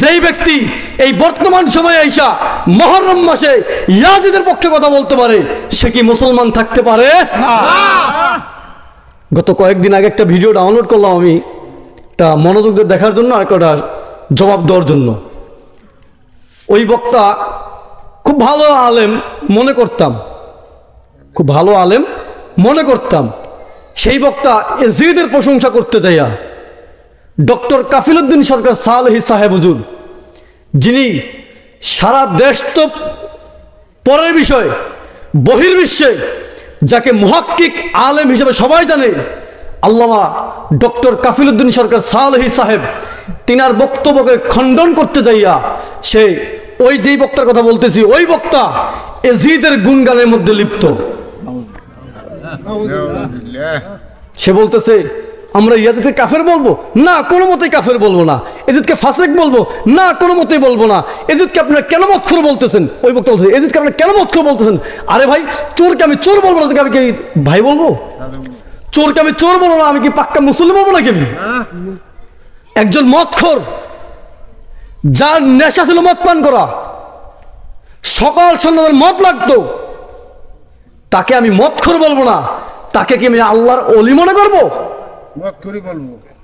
যেই ব্যক্তি এই বর্তমান সময়ে আইসা মহরম মাসে ইয়াজিদের পক্ষে কথা বলতে পারে সে কি মুসলমান থাকতে পারে? গত কয়েকদিন আগে একটা ভিডিও ডাউনলোড করলাম আমি। তা মনোযোগ দিয়ে দেখার জন্য আর একটা জবাব দেওয়ার জন্য। ওই বক্তা খুব ভালো আলেম মনে করতাম। খুব ভালো আলেম মনে করতাম। সেই বক্তা এজিদের প্রশংসা করতে যাইয়া ডক্টর কাফিলুদ্দিন সরকার সালেহি সাহেব হুজুর যিনি সারা দেশ তো পরের বিষয় বহির্বিশ্বে যাকে মহাক্কিক আলেম হিসেবে সবাই জানে আল্লামা ডক্টর কাফিলুদ্দিন সরকার সালেহি সাহেব তিনার বক্তব্যকে খণ্ডন করতে যাইয়া সে ওই যেই বক্তার কথা বলতেছি ওই বক্তা এজিদের গুণগানের মধ্যে লিপ্ত। সে বলতেছে আমরা ইয়াজিদকে কাফের বলব? না, কোনো মতেই কাফের বলব না। এজিদকে ফাসেক বলব? না, কোনো মতেই বলব না। এজিদকে আপনারা কেন মৎখর বলতেছেন? ওই বক্তা বলছে এজিদকে আপনারা কেন মৎখর বলতেছেন? আরে ভাই, চোরকে আমি চোর বলব না আমি কি ভাই বলব? চোরকে আমি চোর বলব না, আমি কি পাক্কা মুসলিম বলব নাকি আমি? একজন মদখোর যার নেশা ছিল মদ পান করা। সকাল সন্ধ্যা তার মদ লাগতো। তাকে আমি মদখোর বলব না। তাকে কি আমি আল্লাহর অলি মনে করব? করে বলব।